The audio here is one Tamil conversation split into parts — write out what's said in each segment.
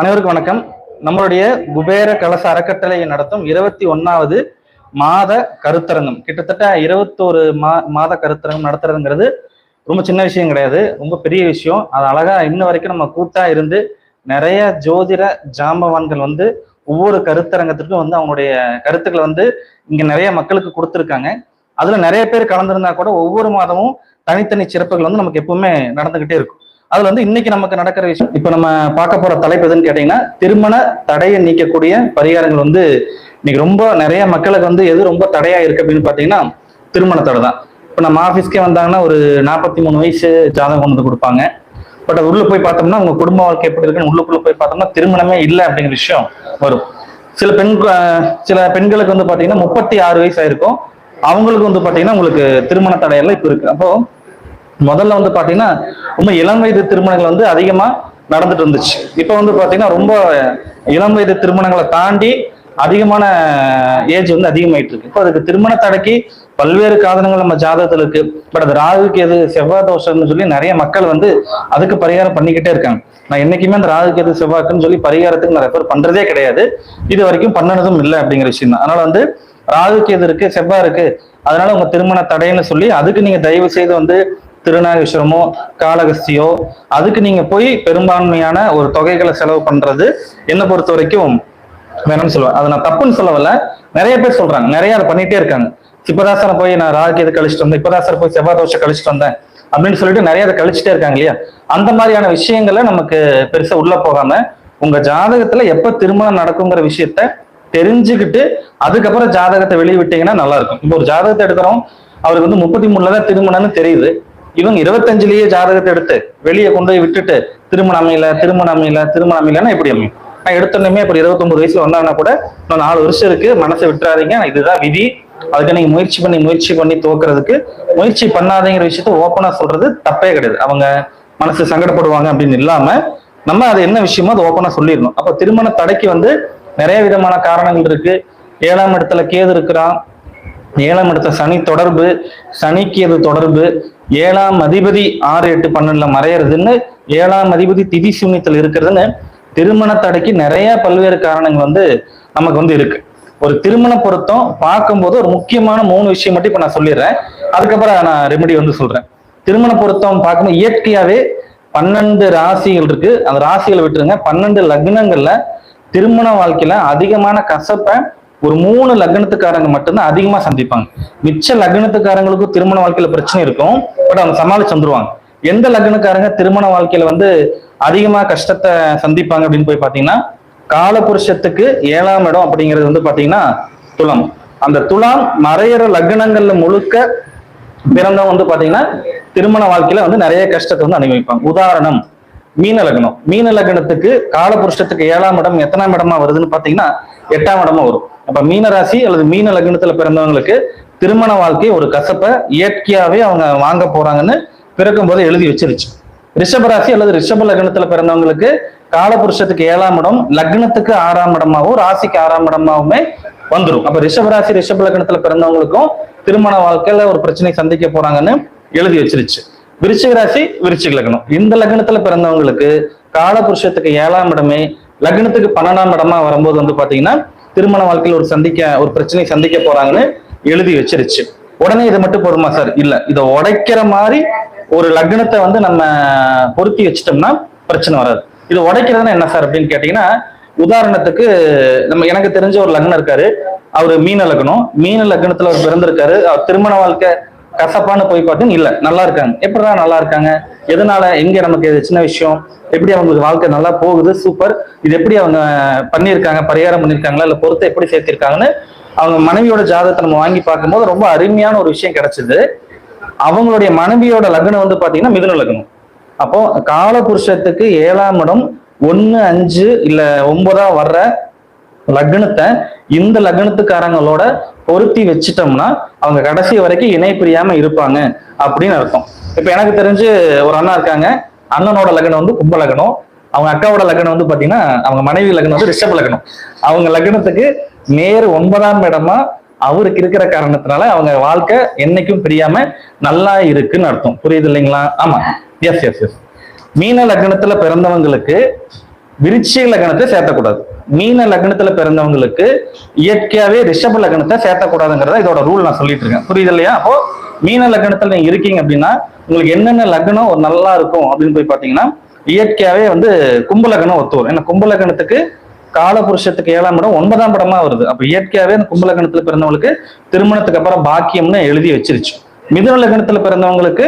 அனைவருக்கும் வணக்கம். நம்மளுடைய குபேர கலச அறக்கட்டளை நடத்தும் இருபத்தி ஒன்னாவது மாத கருத்தரங்கம். கிட்டத்தட்ட இருபத்தோரு மா மாத கருத்தரங்கம் நடத்துறதுங்கிறது ரொம்ப சின்ன விஷயம் கிடையாது. ரொம்ப பெரிய விஷயம். அது அழகா இன்ன வரைக்கும் நம்ம கூட்டா இருந்து நிறைய ஜோதிட ஜாம்பவான்கள் வந்து ஒவ்வொரு கருத்தரங்கத்திற்கும் வந்து அவங்களுடைய கருத்துக்களை வந்து இங்க நிறைய மக்களுக்கு கொடுத்துருக்காங்க. அதுல நிறைய பேர் கலந்திருந்தா கூட ஒவ்வொரு மாதமும் தனித்தனி சிறப்புகள் வந்து நமக்கு எப்பவுமே நடந்துகிட்டே இருக்கும். அதுல வந்து இன்னைக்கு நமக்கு நடக்கிற விஷயம். இப்ப நம்ம பார்க்க போற தலைப்பு எதுன்னு கேட்டீங்கன்னா திருமண தடையை நீக்கக்கூடிய பரிகாரங்கள் வந்து இன்னைக்கு ரொம்ப நிறைய மக்களுக்கு வந்து எது ரொம்ப தடையா இருக்கு அப்படின்னு பாத்தீங்கன்னா திருமண தடை தான். இப்ப நம்ம ஆபீஸ்க்கே வந்தாங்கன்னா ஒரு நாற்பத்தி மூணு வயசு ஜாதகம் கொண்டு வந்து கொடுப்பாங்க. பட் அது உள்ள போய் பார்த்தோம்னா உங்க குடும்ப வாழ்க்கை எப்படி இருக்குன்னு உள்ளுக்குள்ள போய் பார்த்தோம்னா திருமணமே இல்லை அப்படிங்கிற விஷயம் வரும். சில பெண் சில பெண்களுக்கு வந்து பாத்தீங்கன்னா முப்பத்தி ஆறு வயசு ஆயிருக்கும். அவங்களுக்கு வந்து பாத்தீங்கன்னா உங்களுக்கு திருமண தடையெல்லாம் இப்ப இருக்கு. அப்போ முதல்ல வந்து பாத்தீங்கன்னா ரொம்ப இளம் வயது திருமணங்கள் வந்து அதிகமா நடந்துட்டு இருந்துச்சு. இப்ப வந்து பாத்தீங்கன்னா ரொம்ப இளம் வயது திருமணங்களை தாண்டி அதிகமான ஏஜ் வந்து அதிகமாயிட்டு இருக்கு. இப்போ அதுக்கு திருமண தடைக்கு பல்வேறு காரணங்கள் நம்ம ஜாதகத்துல இருக்கு. பட் அது ராகுக்கு எது செவ்வாய் தோஷம்னு சொல்லி நிறைய மக்கள் வந்து அதுக்கு பரிகாரம் பண்ணிக்கிட்டே இருக்காங்க. நான் என்னைக்குமே அந்த ராகுக்கு எது செவ்வாய்க்குன்னு சொல்லி பரிகாரத்துக்கு நான் ரெஃபர் பண்றதே கிடையாது. இது வரைக்கும் பண்ணனதும் இல்லை அப்படிங்கிற விஷயம் தான். அதனால வந்து ராகுக்கு எது இருக்கு செவ்வாய் இருக்கு அதனால உங்க திருமண தடைன்னு சொல்லி அதுக்கு நீங்க தயவு செய்து வந்து திருநாகேஸ்வரமோ காளகஸ்தியோ அதுக்கு நீங்க போய் பெரும்பான்மையான ஒரு தொகைகளை செலவு பண்றது என்னை பொறுத்த வரைக்கும் வேணும்னு சொல்லுவேன். அதை நான் தப்புன்னு சொல்லவில்ல. நிறைய பேர் சொல்றாங்க. நிறைய அதை பண்ணிட்டே இருக்காங்க. இப்பதாசரை போய் நான் ராகு இது கழிச்சிட்டு வந்தேன். இப்பதாசரை போய் செவ்வாய் தோஷம் கழிச்சிட்டு வந்தேன் அப்படின்னு சொல்லிட்டு நிறைய அதை கழிச்சிட்டே இருக்காங்க இல்லையா? அந்த மாதிரியான விஷயங்களை நமக்கு பெருசா உள்ள போகாம உங்க ஜாதகத்துல எப்ப திருமணம் நடக்குங்கிற விஷயத்த தெரிஞ்சுக்கிட்டு அதுக்கப்புறம் ஜாதகத்தை வெளியே விட்டீங்கன்னா நல்லா இருக்கும். இப்போ ஒரு ஜாதகத்தை எடுக்கிறோம். அவருக்கு வந்து முப்பத்தி மூணுல தான் திருமணம்னு தெரியுது. இவங்க இருபத்தஞ்சுலயே ஜாதகத்தை எடுத்து வெளியே கொண்டு போய் விட்டுட்டு திருமணம் அமையல திருமணம் அமையல திருமணம் அமையலன்னா எப்படி அமையும்? நான் எடுத்தோன்னே இப்போ இருபத்தொன்பது வயசுல வந்தாங்கன்னா கூட இன்னும் நாலு வருஷம் இருக்கு. மனசை விட்டுறாதீங்க. இதுதான் விதி. அதுக்கு நீங்க முயற்சி பண்ணி முயற்சி பண்ணி துவக்கிறதுக்கு முயற்சி பண்ணாதீங்கிற விஷயத்த ஓப்பனா சொல்றது தப்பே கிடையாது. அவங்க மனசு சங்கடப்படுவாங்க அப்படின்னு இல்லாம நம்ம அது என்ன விஷயமோ அதை ஓப்பனா சொல்லிடணும். அப்ப திருமண தடைக்கு வந்து நிறைய விதமான காரணங்கள் இருக்கு. ஏழாம் இடத்துல கேது இருக்கிறான். ஏழாம் இடத்த சனி தொடர்பு சனிக்கு எது தொடர்பு ஏழாம் அதிபதி ஆறு எட்டு பன்னெண்டுல மறையறதுன்னு ஏழாம் அதிபதி திதி சூன்யத்தில் இருக்கிறதுன்னு திருமண தடைக்கு நிறைய பல்வேறு காரணங்கள் வந்து நமக்கு வந்து இருக்கு. ஒரு திருமண பொருத்தம் பார்க்கும்போது ஒரு முக்கியமான மூணு விஷயம் மட்டும் இப்ப நான் சொல்லிடுறேன். அதுக்கப்புறம் நான் ரெமெடி வந்து சொல்றேன். திருமண பொருத்தம் பார்க்கும்போது இயற்கையாவே பன்னெண்டு ராசிகள் இருக்கு. அந்த ராசிகளை விட்டுருங்க. பன்னெண்டு லக்னங்கள்ல திருமண வாழ்க்கையில அதிகமான கசப்பை ஒரு மூணு லக்னத்துக்காரங்க மட்டும்தான் அதிகமா சந்திப்பாங்க. மிச்ச லக்னத்துக்காரங்களுக்கும் திருமண வாழ்க்கையில பிரச்சனை இருக்கும். பட் அவங்க சமாளிச்சு வந்துருவாங்க. எந்த லக்னக்காரங்க திருமண வாழ்க்கையில வந்து அதிகமா கஷ்டத்தை சந்திப்பாங்க அப்படின்னு போய் பாத்தீங்கன்னா காலபுருஷத்துக்கு ஏழாம் இடம் அப்படிங்கிறது வந்து பாத்தீங்கன்னா துலாம். அந்த துலாம் மறையிற லக்னங்கள்ல முழுக்க பிறந்தவங்க வந்து பாத்தீங்கன்னா திருமண வாழ்க்கையில வந்து நிறைய கஷ்டத்தை வந்து அனுபவிப்பாங்க. உதாரணம் மீன லக்னம். மீன லக்னத்துக்கு காலபுருஷத்துக்கு ஏழாம் இடம் எத்தனாம் இடமா வருதுன்னு பாத்தீங்கன்னா எட்டாம் இடமா வரும். அப்ப மீன ராசி அல்லது மீன லக்னத்துல பிறந்தவங்களுக்கு திருமண வாழ்க்கை ஒரு கசப்பை இயற்கையாவே அவங்க வாங்க போறாங்கன்னு பிறக்கும் போது எழுதி வச்சிருச்சு. ரிஷபராசி அல்லது ரிஷப லக்னத்துல பிறந்தவங்களுக்கு காலபுருஷத்துக்கு ஏழாம் இடம் லக்னத்துக்கு ஆறாம் இடமாவும் ராசிக்கு ஆறாம் இடமாகவுமே வந்துடும் அப்ப ரிஷபராசி ரிஷப லக்னத்துல பிறந்தவங்களுக்கும் திருமண வாழ்க்கையில ஒரு பிரச்சனை சந்திக்க போறாங்கன்னு எழுதி வச்சிருச்சு. விருச்சிக ராசி விருச்சிக லக்னம். இந்த லக்னத்துல பிறந்தவங்களுக்கு காலபுருஷத்துக்கு ஏழாம் இடமே லக்னத்துக்கு பன்னெண்டாம் இடமா வரும்போது வந்து பாத்தீங்கன்னா திருமண வாழ்க்கையில் ஒரு சந்திக்க ஒரு பிரச்சனையை சந்திக்க போறாங்கன்னு எழுதி வச்சிருச்சு. உடனே இதை மட்டும் போதுமா சார்? இல்ல. இதை உடைக்கிற மாதிரி ஒரு லக்னத்தை வந்து நம்ம பொருத்தி வச்சிட்டோம்னா பிரச்சனை வராது. இது உடைக்கிறதுனா என்ன சார் அப்படின்னு கேட்டீங்கன்னா உதாரணத்துக்கு நம்ம எனக்கு தெரிஞ்ச ஒரு லக்னம் இருக்காரு. அவரு மீன லக்னம். மீன லக்னத்துல அவர் பிறந்திருக்காரு. அவர் திருமண வாழ்க்கை கசப்பான போய் பார்த்தீங்கன்னா இல்லை. நல்லா இருக்காங்க. எப்படிதான் நல்லா இருக்காங்க? எதனால எங்க நமக்கு இது சின்ன விஷயம்? எப்படி அவங்களுக்கு வாழ்க்கை நல்லா போகுது? சூப்பர். இது எப்படி அவங்க பண்ணியிருக்காங்க? பரிகாரம் பண்ணியிருக்காங்களா? இல்ல பொறுத்தை எப்படி சேர்த்திருக்காங்கன்னு அவங்க மனைவியோட ஜாதகத்தை நம்ம வாங்கி பார்க்கும்போது ரொம்ப அருமையான ஒரு விஷயம் கிடைச்சது. அவங்களுடைய மனைவியோட லக்னம் வந்து பாத்தீங்கன்னா மிதுன லக்னம். அப்போ காலபுருஷத்துக்கு ஏழாம் இடம் ஒன்னு அஞ்சு இல்ல ஒன்பதா வர்ற லக்னத்தை இந்த லக்னத்துக்காரங்களோட பொருத்தி வச்சிட்டோம்னா அவங்க கடைசி வரைக்கும் இணை பிரியாம இருப்பாங்க அப்படின்னு அர்த்தம். இப்ப எனக்கு தெரிஞ்சு ஒரு அண்ணா இருக்காங்க. அண்ணனோட லக்னம் வந்து கும்ப லக்னம். அவங்க அக்காவோட லக்னம் வந்து பாத்தீங்கன்னா அவங்க மனைவி லக்னம் வந்து ரிஷப் லக்னம். அவங்க லக்னத்துக்கு நேர் ஒன்பதாம் இடமா அவருக்கு இருக்கிற காரணத்தினால அவங்க வாழ்க்கை என்னைக்கும் பிரியாம நல்லா இருக்குன்னு அர்த்தம். புரியுது இல்லைங்களா? ஆமா. எஸ் எஸ் எஸ் மீன லக்னத்துல பிறந்தவங்களுக்கு விருச்சிக லக்னத்தை சேர்த்தக்கூடாது. மீன லக்னத்துல பிறந்தவங்களுக்கு இயற்கையாவே ரிஷப லக்னத்தை சேர்த்தக்கூடாதுங்கிறத இதோட ரூல் நான் சொல்லிட்டு இருக்கேன். புரியுது இல்லையா? அப்போ மீன லக்னத்துல நீங்க இருக்கீங்க அப்படின்னா உங்களுக்கு என்னென்ன லக்னம் ஒரு நல்லா இருக்கும் அப்படின்னு போய் பாத்தீங்கன்னா இயற்கையாவே வந்து கும்ப லக்னம் ஒத்து வரும். ஏன்னா கும்ப லக்னத்துக்கு காலபுருஷத்துக்கு ஏழாம் இடம் ஒன்பதாம் படமா வருது. அப்ப இயற்கையாவே அந்த கும்ப லக்னத்துல பிறந்தவங்களுக்கு திருமணத்துக்கு அப்புறம் பாக்கியம்னு எழுதி வச்சிருச்சு. மிதுன லக்னத்துல பிறந்தவங்களுக்கு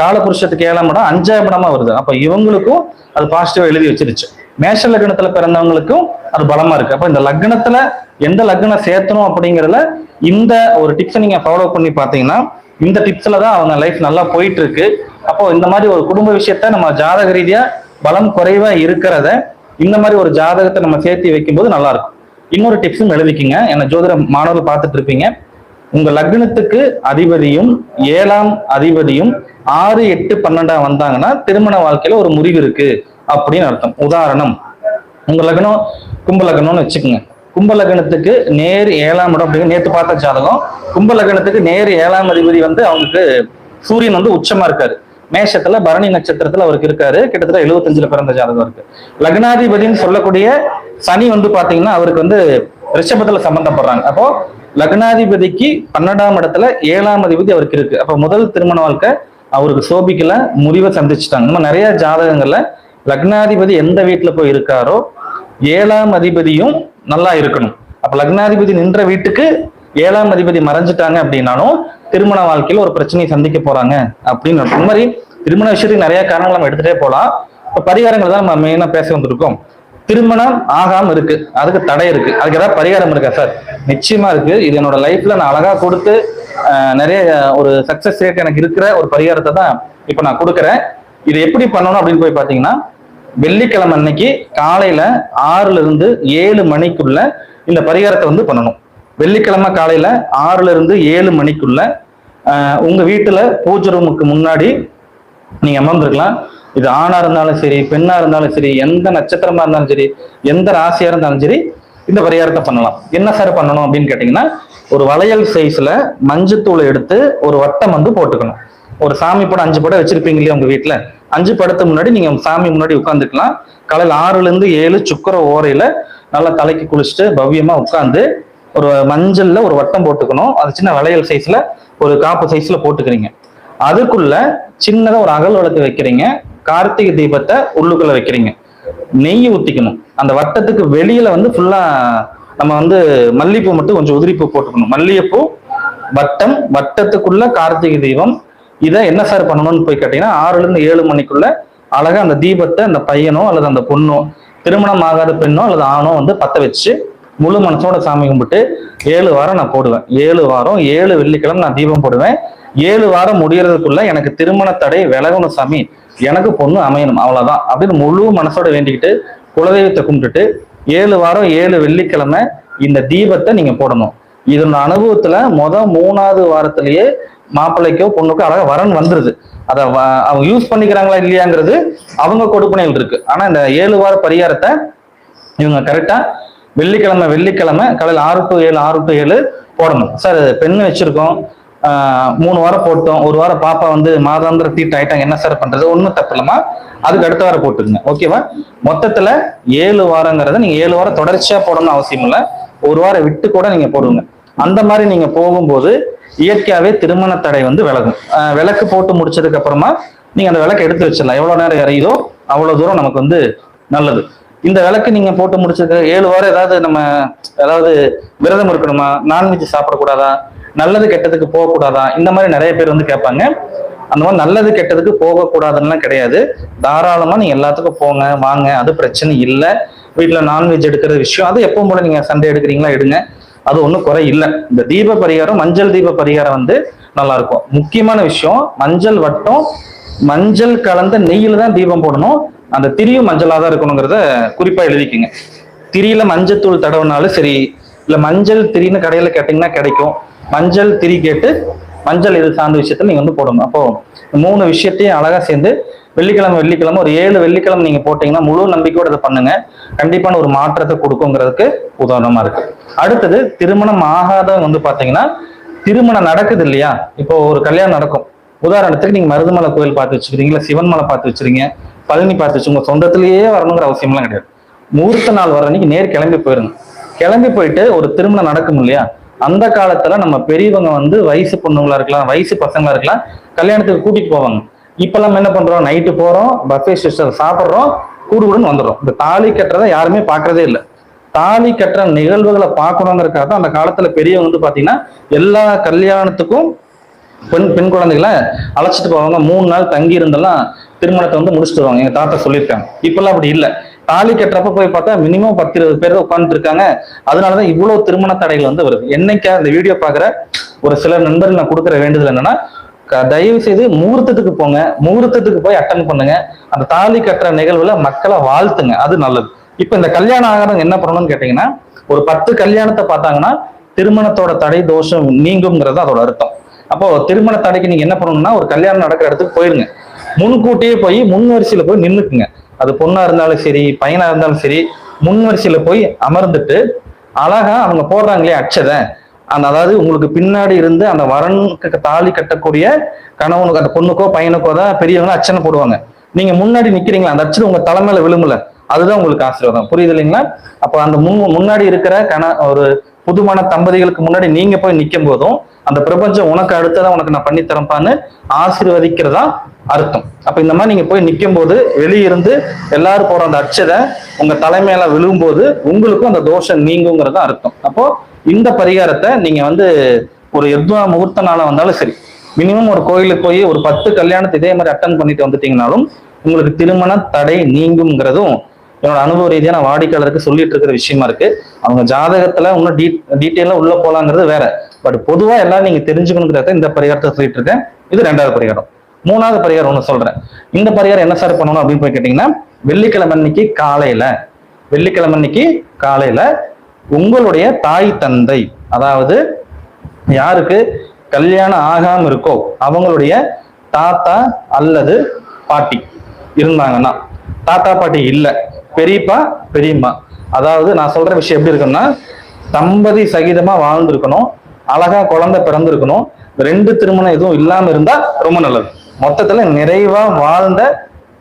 காலபுருஷத்துக்கு ஏழாம் இடம் அஞ்சாம் இடமா வருது. அப்ப இவங்களுக்கும் அது பாசிட்டிவா எழுதி வச்சிருச்சு. மேஷ லக்னத்துல பிறந்தவங்களுக்கும் அது பலமா இருக்கு. அப்ப இந்த லக்னத்துல எந்த லக்னம் சேர்த்தணும் அப்படிங்கறதுல இந்த ஒரு டிப்ஸை நீங்க ஃபாலோ பண்ணி பாத்தீங்கன்னா இந்த டிப்ஸ்ல தான் அவங்க லைஃப் நல்லா போயிட்டு இருக்கு அப்போ இந்த மாதிரி ஒரு குடும்ப விஷயத்த நம்ம ஜாதக ரீதியா பலம் குறைவா இருக்கிறத இந்த மாதிரி ஒரு ஜாதகத்தை நம்ம சேர்த்து வைக்கும்போது நல்லா இருக்கும். இன்னொரு டிப்ஸும் எழுதிக்கிங்க. என்ன ஜோதிட மாணவர்கள் பார்த்துட்டு இருப்பீங்க. உங்க லக்னத்துக்கு அதிபதியும் ஏழாம் அதிபதியும் ஆறு எட்டு பன்னெண்டாம் வந்தாங்கன்னா திருமண வாழ்க்கையில ஒரு முறிவு இருக்கு அப்படின்னு அர்த்தம். உதாரணம் உங்க லக்னம் கும்ப லக்னம்னு வச்சுக்கோங்க. கும்ப லக்னத்துக்கு நேர் ஏழாம் இடம் அப்படின்னு நேத்து பார்த்த ஜாதகம். கும்ப லக்னத்துக்கு நேர் ஏழாம் அதிபதி வந்து அவங்களுக்கு சூரியன் வந்து உச்சமா இருக்காரு. மேஷத்துல பரணி நட்சத்திரத்துல அவருக்கு இருக்காரு. கிட்டத்தட்ட எழுபத்தஞ்சுல பிறந்த ஜாதகம் இருக்கு லக்னாதிபதின்னு சொல்லக்கூடிய சனி வந்து பாத்தீங்கன்னா அவருக்கு வந்து ரிஷபத்துல சம்பந்தப்படுறாங்க. அப்போ லக்னாதிபதிக்கு பன்னெண்டாம் இடத்துல ஏழாம் அதிபதி அவருக்கு இருக்கு. அப்ப முதல் திருமண வாழ்க்கை அவருக்கு சோபிக்கல முறிவை சந்திச்சுட்டாங்க. நம்ம நிறைய ஜாதகங்கள்ல லக்னாதிபதி எந்த வீட்டுல போய் இருக்காரோ ஏழாம் அதிபதியும் நல்லா இருக்கணும். அப்ப லக்னாதிபதி நின்ற வீட்டுக்கு ஏழாம் அதிபதி மறைஞ்சிட்டாங்க அப்படின்னாலும் திருமண வாழ்க்கையில ஒரு பிரச்சனையை சந்திக்க போறாங்க அப்படின்னு இந்த மாதிரி திருமண விஷயத்துக்கு நிறைய காரணங்கள் நம்ம எடுத்துட்டே போலாம் இப்ப பரிகாரங்கள் தான் நம்ம மெயினா பேச வந்திருக்கோம். திருமணம் ஆகாம இருக்கு. அதுக்கு தடை இருக்கு. அதுக்கு ஏதாவது பரிகாரம் இருக்கா சார் நிச்சயமா இருக்கு. இது என்னோட லைஃப்ல நான் அழகா கொடுத்து நிறைய ஒரு சக்சஸ் ரேட் எனக்கு இருக்கிற ஒரு பரிகாரத்தை தான் இப்ப நான் கொடுக்குறேன். இது எப்படி பண்ணணும் அப்படின்னு போய் பாத்தீங்கன்னா வெள்ளிக்கிழமை அன்னைக்கு காலையில ஆறுல இருந்து ஏழு மணிக்குள்ள இந்த பரிகாரத்தை வந்து பண்ணணும். வெள்ளிக்கிழமை காலையில ஆறுல இருந்து ஏழு மணிக்குள்ள உங்க வீட்டுல பூஜை ரூமுக்கு முன்னாடி நீங்க அமர்ந்திருக்கலாம். இது ஆணா இருந்தாலும் சரி பெண்ணா இருந்தாலும் சரி எந்த நட்சத்திரமா இருந்தாலும் சரி எந்த ராசியா இருந்தாலும் சரி இந்த பரிகாரத்தை பண்ணலாம். என்ன சார் பண்ணணும் அப்படின்னு கேட்டீங்கன்னா ஒரு வளையல் சைஸ்ல மஞ்சத்தூளை எடுத்து ஒரு வட்டம் வந்து போட்டுக்கணும். ஒரு சாமி படம் அஞ்சு படம் வச்சிருப்பீங்க இல்லையா உங்க வீட்டுல அஞ்சு படத்துக்கு முன்னாடி நீங்க சாமி முன்னாடி உட்காந்துக்கலாம் காலையில் ஆறுல இருந்து ஏழு சுக்கர ஓரையில நல்லா தலைக்கு குளிச்சுட்டு பவ்யமா உட்காந்து ஒரு மஞ்சள்ல ஒரு வட்டம் போட்டுக்கணும். அது சின்ன வளையல் சைஸ்ல ஒரு காப்பு சைஸ்ல போட்டுக்கிறீங்க. அதுக்குள்ள சின்னதா ஒரு அகல் விளக்கு வைக்கிறீங்க. கார்த்திகை தீபத்தை உள்ளுக்குள்ள வைக்கிறீங்க. நெய் ஊத்திக்கணும். அந்த வட்டத்துக்கு வெளியில வந்து ஃபுல்லா நம்ம வந்து மல்லிப்பூ மட்டும் கொஞ்சம் உதிரிப்பூ போட்டுக்கணும். மல்லிகைப்பூ வட்டம் வட்டத்துக்குள்ள கார்த்திகை தீபம். இதை என்ன சார் பண்ணணும்னு போய் கேட்டீங்கன்னா ஆறுல இருந்து ஏழு மணிக்குள்ள அழகா அந்த தீபத்தை அந்த பையனோ அல்லது அந்த பொண்ணோ திருமணம் ஆகாத பெண்ணோ அல்லது ஆணோ வந்து பத்த வச்சு முழு மனசோட சாமி கும்பிட்டு ஏழு வாரம் நான் போடுவேன். ஏழு வாரம் ஏழு வெள்ளிக்கிழமை நான் தீபம் போடுவேன். ஏழு வாரம் முடியறதுக்குள்ள எனக்கு திருமண தடை விலகணும் சாமி. எனக்கு பொண்ணு அமையணும் அவ்வளவுதான். அப்படின்னு முழு மனசோட வேண்டிக்கிட்டு குலதெய்வத்தை கும்பிட்டுட்டு ஏழு வாரம் ஏழு வெள்ளிக்கிழமை இந்த தீபத்தை நீங்க போடணும். இதோட அனுபவத்துல முத மூணாவது வாரத்திலேயே மாப்பிள்ளைக்கோ பொண்ணுக்கோ அழகா வரன் வந்துருது. அதை வ- அவங்க யூஸ் பண்ணிக்கிறாங்களா இல்லையாங்கிறது அவங்க கொடுப்பனைகள் இருக்கு. ஆனா இந்த ஏழு வார பரிகாரத்தை இவங்க கரெக்டா வெள்ளிக்கிழமை வெள்ளிக்கிழமை காலையில் ஆறு டு ஏழு ஆறு டு ஏழு போடணும். சார் பெண் வச்சிருக்கோம். மூணு வாரம் போட்டோம். ஒரு வாரம் பாப்பா வந்து மாதாந்திர தீட்டு ஆயிட்டாங்க. என்ன சார் பண்றது? ஒன்றும் தப்பு இல்லமா அதுக்கு அடுத்த வாரம் போட்டுருங்க. ஓகேவா மொத்தத்துல ஏழு வாரங்கிறத நீங்க ஏழு வாரம் தொடர்ச்சியா போடணும்னு அவசியம் இல்லை. ஒரு வாரம் விட்டு கூட நீங்க போடுங்க. அந்த மாதிரி நீங்க போகும்போது இயற்கையாவே திருமண தடை வந்து விலகும். விளக்கு போட்டு முடிச்சதுக்கு அப்புறமா நீங்க அந்த விளக்கு எடுத்து வச்சிடலாம். எவ்வளவு நேரம் இறையுதோ அவ்வளவு தூரம் நமக்கு வந்து நல்லது. இந்த விளக்கு நீங்க போட்டு முடிச்சது ஏழு வாரம் ஏதாவது நம்ம ஏதாவது விரதம் இருக்கணுமா? நான்வெஜ் சாப்பிடக்கூடாதா? நல்லது கெட்டதுக்கு போகக்கூடாதா? இந்த மாதிரி நிறைய பேர் வந்து கேட்பாங்க. அந்த மாதிரி நல்லது கெட்டதுக்கு போகக்கூடாதுன்னுலாம் கிடையாது. தாராளமாக நீங்கள் எல்லாத்துக்கும் போங்க வாங்க அது பிரச்சனை இல்லை. வீட்டில் நான்வெஜ் எடுக்கிற விஷயம் அது எப்பவும் போல நீங்கள் சண்டே எடுக்கிறீங்களா எடுங்க. அது ஒன்றும் குறை இல்லை. இந்த தீப பரிகாரம் மஞ்சள் தீப பரிகாரம் வந்து நல்லா இருக்கும். முக்கியமான விஷயம் மஞ்சள் வட்டம் மஞ்சள் கலந்த நெய்யில் தான் தீபம் போடணும். அந்த திரியும் மஞ்சளாக தான் இருக்கணுங்கிறத குறிப்பாக எழுதிக்கங்க. திரியில மஞ்சத்தூள் தடவினாலும் சரி இல்லை மஞ்சள் திரின்னு கடையில் கேட்டிங்கன்னா கிடைக்கும். மஞ்சள் திரி கேட்டு மஞ்சள் இது சார்ந்த விஷயத்தில் நீங்கள் வந்து போடணும். அப்போது மூணு விஷயத்தையும் அழகாக சேர்ந்து வெள்ளிக்கிழமை வெள்ளிக்கிழமை ஒரு ஏழு வெள்ளிக்கிழமை நீங்கள் போட்டிங்கன்னா முழு நம்பிக்கையோட இதை பண்ணுங்க. கண்டிப்பான ஒரு மாற்றத்தை கொடுக்குங்கிறதுக்கு உதாரணமாக இருக்கு. அடுத்தது திருமணம் ஆகாதவங்க வந்து பார்த்தீங்கன்னா திருமணம் நடக்குது இல்லையா? இப்போ ஒரு கல்யாணம் நடக்கும். உதாரணத்துக்கு நீங்கள் மருதுமலை கோயில் பார்த்து வச்சுக்கிறீங்களா? சிவன் மலை பார்த்து வச்சிருக்கீங்க. பழனி பார்த்து வச்சு உங்கள் சொந்தத்திலேயே வரணுங்கிற அவசியம்லாம் கிடையாது. முகூர்த்த நாள் வர அன்னைக்கு நேர் கிளம்பி போயிருங்க. கிளம்பி போயிட்டு ஒரு திருமணம் நடக்கும் இல்லையா? அந்த காலத்துல நம்ம பெரியவங்க வந்து வயசு பொண்ணுங்களா இருக்கலாம் வயசு பசங்களா இருக்கலாம் கல்யாணத்துக்கு கூட்டிட்டு போவாங்க. இப்ப நம்ம என்ன பண்றோம்? நைட்டு போறோம் பஃபே சிஸ்டர் சாப்பிடுறோம் கூடுகுடுன்னு வந்துடும் இந்த தாலி கட்டுறதை யாருமே பார்க்கறதே இல்லை. தாலி கட்டுற நிகழ்வுகளை பார்க்கணுங்கிறக்காக தான் அந்த காலத்துல பெரியவங்க வந்து பாத்தீங்கன்னா எல்லா கல்யாணத்துக்கும் பெண் பெண் குழந்தைகளை அழைச்சிட்டு போவாங்க. மூணு நாள் தங்கி இருந்தெல்லாம் திருமணத்தை வந்து முடிச்சுட்டு வருவாங்க. எங்க தாத்தா சொல்லியிருக்காங்க. இப்பெல்லாம் அப்படி இல்லை. தாலி கட்டுறப்ப போய் பார்த்தா மினிமம் பத்து இருபது பேர் உட்காந்துட்டு இருக்காங்க அதனாலதான் இவ்வளவு திருமண தடைகள் வந்து வருது. என்னைக்கா இந்த வீடியோ பாக்குற ஒரு சில நண்பர்கள் நான் கொடுக்குற வேண்டுதல் என்னன்னா க- தயவு செய்து முகூர்த்தத்துக்கு போங்க. முகூர்த்தத்துக்கு போய் அட்டன் பண்ணுங்க. அந்த தாலி கட்டுற நிகழ்வுல மக்களை வாழ்த்துங்க. அது நல்லது. இப்ப இந்த கல்யாணம் ஆகிறவங்க என்ன பண்ணணும்னு கேட்டீங்கன்னா ஒரு பத்து கல்யாணத்தை பார்த்தாங்கன்னா திருமணத்தோட தடை தோஷம் நீங்குங்கிறது அதோட அர்த்தம். அப்போ திருமண தடைக்கு நீங்க என்ன பண்ணணும்னா ஒரு கல்யாணம் நடக்கிற இடத்துக்கு போயிருங்க. முன்கூட்டியே போய் முன் வரிசையில போய் நின்னுக்குங்க. அது பொண்ணா இருந்தாலும் சரி பையனா இருந்தாலும் சரி முன் வரிசையில போய் அமர்ந்துட்டு அழகா அவங்க போடுறாங்களே அச்சதை அந்த அதாவது உங்களுக்கு பின்னாடி இருந்து அந்த வரனுக்கு தாலி கட்டக்கூடிய கணவனுக்கு அந்த பொண்ணுக்கோ பையனுக்கோ தான் பெரியவங்க அச்சனை போடுவாங்க. நீங்க முன்னாடி நிக்கிறீங்களா? அந்த அச்சனை உங்க தலைமையில விழுமல. அதுதான் உங்களுக்கு ஆசீர்வாதம். புரியுது இல்லைங்களா? அப்போ அந்த முன் முன்னாடி இருக்கிற கண ஒரு புதுமான தம்பதிகளுக்கு முன்னாடி நீங்க போய் நிற்கும் போதும் அந்த பிரபஞ்சம் உனக்கு அடுத்ததான் உனக்கு நான் பண்ணி தரப்பான்னு ஆசீர்வதிக்கிறதா அர்த்தம். அப்ப இந்த மாதிரி நீங்க போய் நிற்கும் போது வெளியிருந்து எல்லாரும் போற அந்த அச்சதை உங்க தலைமையில விழும்போது உங்களுக்கும் அந்த தோஷம் நீங்குங்கிறதா அர்த்தம். அப்போ இந்த பரிகாரத்தை நீங்க வந்து ஒரு எத்வா முகூர்த்த நாளா வந்தாலும் சரி மினிமம் ஒரு கோயிலுக்கு போய் ஒரு பத்து கல்யாணத்தை இதே மாதிரி அட்டன் பண்ணிட்டு வந்துட்டீங்கனாலும் உங்களுக்கு திருமண தடை நீங்குங்கிறதும் என்னோட அனுபவ ரீதியாக நான் வாடிக்கையாளருக்கு சொல்லிட்டு இருக்கிற விஷயமா இருக்கு. அவங்க ஜாதகத்துல இன்னும் டீ டீட்டெயிலாக உள்ள போலாங்கிறது வேற. பட் பொதுவாக எல்லாம் நீங்க தெரிஞ்சுக்கணுங்கிறத இந்த பரிகாரத்தை சொல்லிட்டு இருக்கேன். இது ரெண்டாவது பரிகாரம். மூணாவது பரிகாரம் ஒன்று சொல்றேன். இந்த பரிகாரம் என்ன சார் பண்ணணும் அப்படின்னு போய் கேட்டீங்கன்னா வெள்ளிக்கிழமை அன்னைக்கு காலையில வெள்ளிக்கிழமை அன்னைக்கு காலையில உங்களுடைய தாய் தந்தை அதாவது யாருக்கு கல்யாணம் ஆகாம இருக்கோ அவங்களுடைய தாத்தா அல்லது பாட்டி இருந்தாங்கன்னா தாத்தா பாட்டி இல்லை பெரியப்பா பெரியம்மா. அதாவது நான் சொல்ற விஷயம் எப்படி இருக்குன்னா தம்பதி சகிதமா வாழ்ந்திருக்கணும் அழகா குழந்தை பிறந்திருக்கணும் ரெண்டு திருமணம் எதுவும் இல்லாம இருந்தா ரொம்ப நல்லது. மொத்தத்துல நிறைவா வாழ்ந்த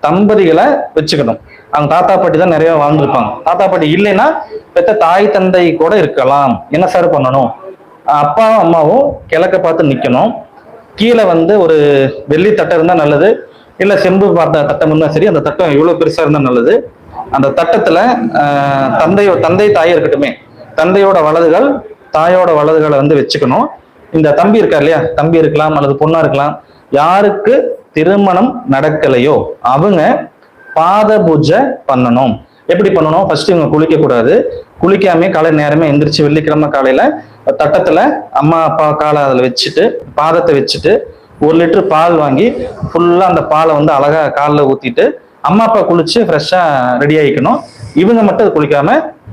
தம்பதிகளை வச்சுக்கணும். அவங்க தாத்தா பாட்டி தான் நிறைய வாழ்ந்திருப்பாங்க. தாத்தா பாட்டி இல்லைன்னா பெத்த தாய் தந்தை கூட இருக்கலாம். என்ன சார் பண்ணணும்? அப்பாவும் அம்மாவும் கிழக்க பார்த்து நிக்கணும். கீழே வந்து ஒரு வெள்ளி தட்டம் இருந்தா நல்லது. இல்ல செம்பு பார்த்த தட்டம் இருந்தா சரி அந்த தட்டம் எவ்வளவு பெருசா இருந்தா நல்லது. அந்த தட்டத்துல தந்தையோ தந்தை தாய் இருக்கட்டுமே. தந்தையோட வலதுகள் தாயோட வலதுகளை வந்து வச்சுக்கணும். இந்த தம்பி இருக்கார் இல்லையா? தம்பி இருக்கலாம் அல்லது பொண்ணா இருக்கலாம். யாருக்கு திருமணம் நடக்கலையோ அவங்க பாத பூஜை பண்ணணும். எப்படி பண்ணணும்? ஃபர்ஸ்ட் இவங்க குளிக்க கூடாது குளிக்காம காலை நேரமே எந்திரிச்சு வெள்ளிக்கிழமை காலையில தட்டத்துல அம்மா அப்பா காலை அதில் வச்சுட்டு பாதத்தை வச்சுட்டு ஒரு லிட்டர் பால் வாங்கி ஃபுல்லா அந்த பாலை வந்து அழகா காலில் ஊத்திட்டு அம்மா அப்பா குளிச்சு ஃப்ரெஷ்ஷா ரெடி ஆகிக்கணும் இவங்க மட்டும் அது குளிக்காம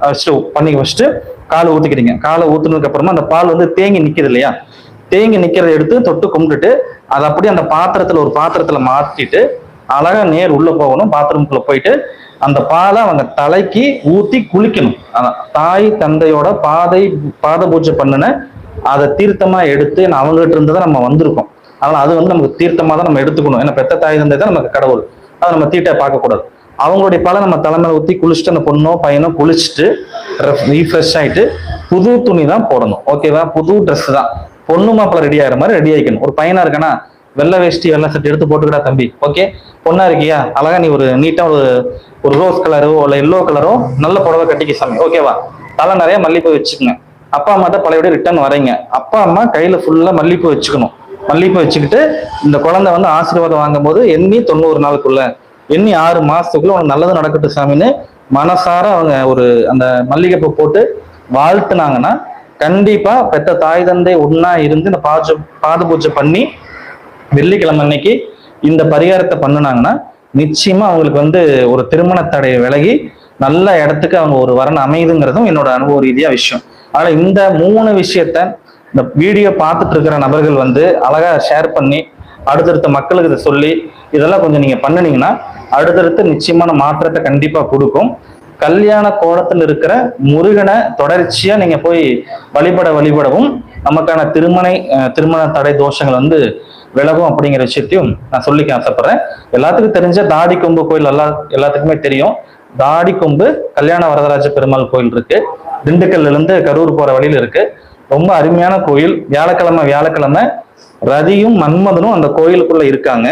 வச்சுட்டு பண்ணி வச்சுட்டு காலை ஊற்றிக்கிறீங்க காலை ஊத்துனதுக்கு அப்புறமா அந்த பால் வந்து தேங்கி நிற்கிது இல்லையா? தேங்கி நிக்கிறத எடுத்து தொட்டு கும்பிட்டுட்டு அதை அப்படியே அந்த பாத்திரத்துல ஒரு பாத்திரத்துல மாத்திட்டு அழகா நேர் உள்ள போகணும். பாத்ரூம்குள்ள போயிட்டு அந்த பாலை அவங்க தலைக்கு ஊத்தி குளிக்கணும். அதான் தாய் தந்தையோட பாதை பாத பூஜை பண்ணின அதை தீர்த்தமா எடுத்து நான் அவங்ககிட்ட இருந்து தான் நம்ம வந்திருக்கோம். அதனால அது வந்து நமக்கு தீர்த்தமா தான் நம்ம எடுத்துக்கணும். ஏன்னா பெத்த தாய் தந்தை தான் நமக்கு கடவுள். அதை நம்ம தீட்டை பார்க்கக்கூடாது. அவங்களுடைய பல நம்ம தலைமையில ஊற்றி குளிச்சுட்டு அந்த பொண்ணோ பையனோ குளிச்சுட்டு ரீஃப்ரெஷ் ஆகிட்டு புது துணி தான் போடணும். ஓகேவா புது ட்ரெஸ் தான். பொண்ணு மாப்பிள்ள ரெடி ஆகிற மாதிரி ரெடி ஆகிக்கணும். ஒரு பையனா இருக்கனா வெள்ளை வேஷ்டி வெள்ளை சட்டை எடுத்து போட்டுக்கடா தம்பி. ஓகே பொண்ணா இருக்கியா? அழகா நீ ஒரு நீட்டா ஒரு ஒரு ரோஸ் கலரோ இல்லை எல்லோ கலரோ நல்ல புடவை கட்டிக்க சாமி. ஓகேவா தலை நிறைய மல்லிப்பூ வச்சுக்கோங்க. அப்பா அம்மாட்ட பழையபடி ரிட்டர்ன் வரீங்க அப்பா அம்மா கையில ஃபுல்லா மல்லிப்பூ வச்சுக்கணும். மல்லிப்பூ வச்சுக்கிட்டு இந்த குழந்தை வந்து ஆசீர்வாதம் வாங்கும்போது எண்ணி தொண்ணூறு நாளுக்குள்ள எண்ணி ஆறு மாசத்துக்குள்ள உனக்கு நல்லது நடக்கட்டும் சாமின்னு மனசார அவங்க ஒரு அந்த மல்லிகைப்பூ போட்டு வாழ்த்துனாங்கன்னா கண்டிப்பா பெத்த தாய் தந்தை ஒன்னா இருந்து இந்த பாஜ பாத பூஜை பண்ணி வெள்ளிக்கிழமை அன்னைக்கு இந்த பரிகாரத்தை பண்ணுனாங்கன்னா நிச்சயமா அவங்களுக்கு வந்து ஒரு திருமண தடையை விலகி நல்ல இடத்துக்கு அவங்க ஒரு வரன் அமையுதுங்கிறதும் என்னோட அனுபவ ரீதியா விஷயம். ஆனால் இந்த மூணு விஷயத்த இந்த வீடியோ பார்த்துட்டு இருக்கிற நபர்கள் வந்து அழகா ஷேர் பண்ணி அடுத்தடுத்த மக்களுக்கு இதை சொல்லி இதெல்லாம் கொஞ்சம் நீங்க பண்ணினீங்கன்னா அடுத்தடுத்து நிச்சயமான மாற்றத்தை கண்டிப்பா கொடுக்கும். கல்யாண கோலத்தில் இருக்கிற முருகனை தொடர்ச்சியா நீங்க போய் வழிபட வழிபடவும் நமக்கான திருமணை திருமண தடை தோஷங்கள் வந்து விலகும் அப்படிங்கிற விஷயத்தையும் நான் சொல்லிக்க ஆசைப்படுறேன். எல்லாத்துக்கும் தெரிஞ்ச தாடி கொம்பு கோயில் எல்லா எல்லாத்துக்குமே தெரியும். தாடிக்கொம்பு கல்யாண வரதராஜ பெருமாள் கோயில் இருக்கு. திண்டுக்கல்ல இருந்து கரூர் போற வழியில இருக்கு. ரொம்ப அருமையான கோயில். வியாழக்கிழமை வியாழக்கிழமை ரதியும் மன்மதனும் அந்த கோயிலுக்குள்ள இருக்காங்க.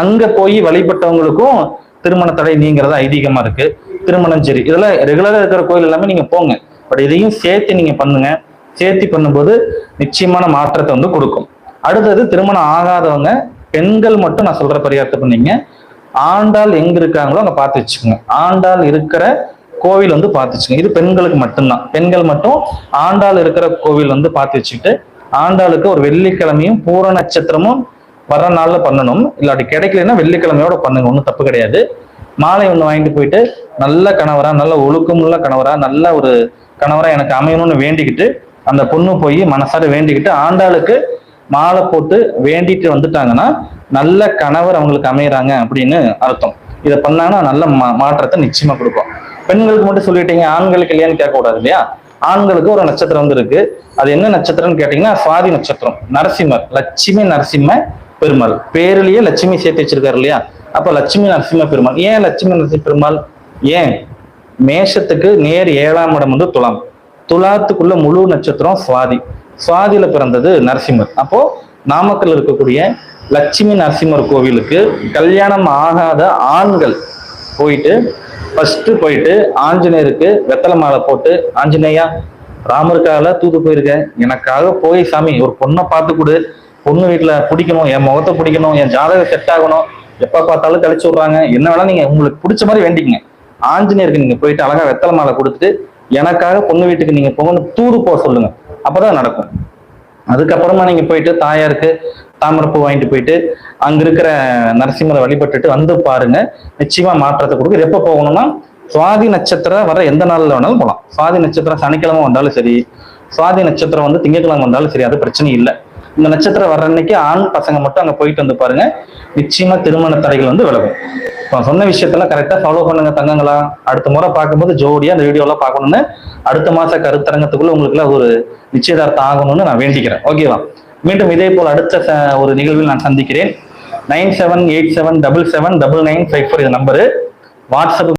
அங்க போய் வழிபட்டவங்களுக்கும் திருமண தடை நீங்கிறது ஐதீகமா இருக்கு. திருமணம் சரி. இதெல்லாம் ரெகுலரா இருக்கிற கோயில் எல்லாமே நீங்க போங்க. பட் இதையும் சேர்த்து நீங்க பண்ணுங்க. சேர்த்து பண்ணும்போது நிச்சயமான மாற்றத்தை வந்து கொடுக்கும். அடுத்தது திருமணம் ஆகாதவங்க பெண்கள் மட்டும் நான் சொல்ற பரிகாரத்தை பண்ணீங்க. ஆண்டாள் எங்க இருக்காங்களோ அங்க பார்த்து வச்சுக்கோங்க. ஆண்டாள் இருக்கிற கோவில் வந்து பார்த்து வச்சுக்கோங்க. இது பெண்களுக்கு மட்டும்தான். பெண்கள் மட்டும் ஆண்டாள் இருக்கிற கோவில் வந்து பார்த்து வச்சுக்கிட்டு ஆண்டாளுக்கு ஒரு வெள்ளிக்கிழமையும் பூர நட்சத்திரமும் வர நாள்ல பண்ணணும். இல்லாட்டி கிடைக்கலன்னா வெள்ளிக்கிழமையோட பண்ணுங்க. ஒன்றும் தப்பு கிடையாது. மாலை ஒன்று வாங்கிட்டு போயிட்டு நல்ல கணவரா நல்ல ஒழுக்கமுள்ள கணவரா நல்ல ஒரு கணவரா எனக்கு அமையணும்னு வேண்டிக்கிட்டு அந்த பொண்ணு போய் மனசார வேண்டிக்கிட்டு ஆண்டாளுக்கு மாலை போட்டு வேண்டிட்டு வந்துட்டாங்கன்னா நல்ல கணவர் அவங்களுக்கு அமையறாங்க அப்படின்னு அர்த்தம். இதை பண்ணாங்கன்னா நல்ல மா- மாற்றத்தை நிச்சயமா கொடுக்கும். பெண்களுக்கு மட்டும் சொல்லிட்டீங்க ஆண்களுக்கு இல்லையான்னு கேட்க கூடாது இல்லையா? ஆண்களுக்கு ஒரு நட்சத்திரம் வந்து இருக்கு அது என்ன நட்சத்திரம்னு கேட்டீங்கன்னா சுவாதி நட்சத்திரம். நரசிம்மர் லட்சுமி நரசிம்ம பெருமாள். பேர்லயே லட்சுமி சேர்த்து வச்சிருக்காரு இல்லையா? அப்ப லட்சுமி நரசிம்ம பெருமாள். ஏன் லட்சுமி நரசிம்ம பெருமாள்? ஏன்? மேஷத்துக்கு நேர் ஏழாம் இடம் வந்து துலாம். துலாத்துக்குள்ள முழு நட்சத்திரம் சுவாதி. சுவாதியில பிறந்தது நரசிம்மர். அப்போ நாமக்கல் இருக்கக்கூடிய லட்சுமி நரசிம்மர் கோவிலுக்கு கல்யாணம் ஆகாத ஆண்கள் போயிட்டு ஃபஸ்ட்டு போயிட்டு ஆஞ்சநேயருக்கு வெத்தலை மாலை போட்டு ஆஞ்சநேயா ராமருக்காக தூது போயிருக்கேன் எனக்காக போய் சாமி ஒரு பொண்ணை பார்த்து கொடு. பொண்ணு வீட்டில் பிடிக்கணும் என் முகத்தை பிடிக்கணும் என் ஜாதகம் செட் ஆகணும். எப்போ பார்த்தாலும் கழிச்சு விட்றாங்க. என்ன வேணால் நீங்கள் உங்களுக்கு பிடிச்ச மாதிரி வேண்டிக்கங்க. ஆஞ்சநேயருக்கு நீங்கள் போயிட்டு அழகாக வெத்தலை மாலை கொடுத்துட்டு எனக்காக பொண்ணு வீட்டுக்கு நீங்கள் போகணும் தூது போக சொல்லுங்க. அப்பதான் நடக்கும். அதுக்கப்புறமா நீங்கள் போயிட்டு தாயாருக்கு தாமரப்பூ வாங்கிட்டு போயிட்டு அங்க இருக்கிற நரசிம்மரை வழிபட்டுட்டு வந்து பாருங்க. நிச்சயமா மாற்றத்தை கொடுக்கும். எப்போ எப்ப போகணும்னா சுவாதி நட்சத்திரம் வர எந்த நாள்ல வேணாலும் போகலாம் சுவாதி நட்சத்திரம் சனிக்கிழமை வந்தாலும் சரி சுவாதி நட்சத்திரம் வந்து திங்கட்கிழமை வந்தாலும் சரி அது பிரச்சனை இல்லை. இந்த நட்சத்திரம் வர்ற அன்னைக்கு ஆண் பசங்க மட்டும் அங்க போயிட்டு வந்து பாருங்க. நிச்சயமா திருமண தடைகள் வந்து விலகும். இப்போ சொன்ன விஷயத்தெல்லாம் கரெக்டா ஃபாலோ பண்ணுங்க தங்கங்களா. அடுத்த முறை பார்க்கும்போது ஜோடியா அந்த வீடியோலாம் பார்க்கணும்னு அடுத்த மாச கருத்தரங்கத்துக்குள்ள உங்களுக்கு ஒரு நிச்சயதார்த்தம் ஆகணும்னு நான் வேண்டிக்கிறேன். ஓகேவா மீண்டும் இதே போல் அடுத்த ஒரு நிகழ்வில் நான் சந்திக்கிறேன். Nine seven eight seven double seven double nine five four இது நம்பரு. வாட்ஸ்அப்